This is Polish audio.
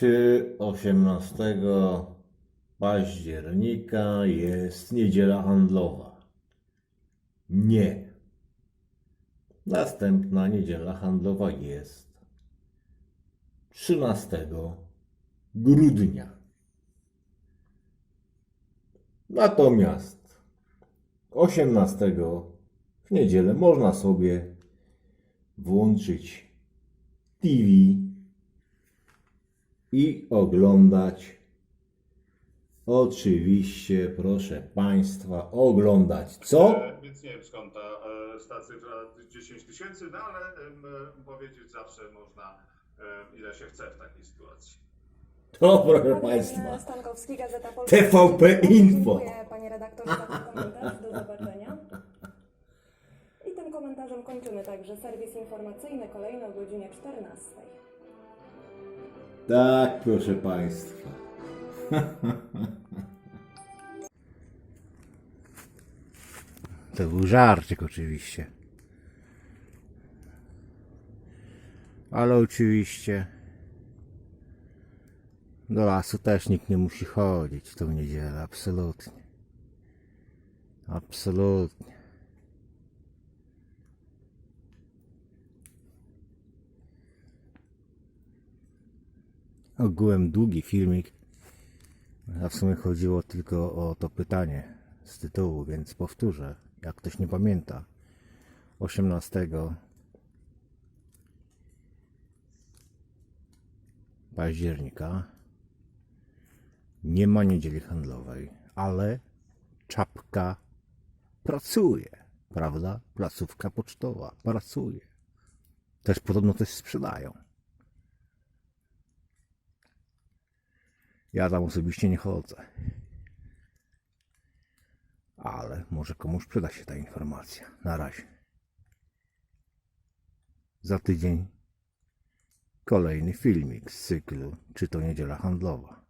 Czy 18 października jest niedziela handlowa? Nie. Następna niedziela handlowa jest 13 grudnia. Natomiast 18 w niedzielę można sobie włączyć TV i oglądać. Oczywiście, proszę Państwa, oglądać co? E, Więc nie wiem skąd ta, e, ta cyfra 10 tysięcy, no ale e, powiedzieć zawsze można e, ile się chce w takiej sytuacji. To, proszę Państwa, Stankowski, Gazeta Polska. TVP Info. Dziękuję Panie redaktorze za ten komentarz. Do zobaczenia. I tym komentarzem kończymy także serwis informacyjny kolejny o godzinie 14. tak, proszę Państwa. To był żarcik oczywiście. Ale oczywiście do lasu też nikt nie musi chodzić w tą niedzielę, absolutnie. Absolutnie. Ogółem długi filmik. A w sumie chodziło tylko o to pytanie z tytułu, więc powtórzę, jak ktoś nie pamięta. 18 października nie ma niedzieli handlowej, ale czapka pracuje, prawda? Placówka pocztowa pracuje. Też podobno coś sprzedają. Ja tam osobiście nie chodzę. Ale może komuś przyda się ta informacja. Na razie. Za tydzień kolejny filmik z cyklu Czy to niedziela handlowa.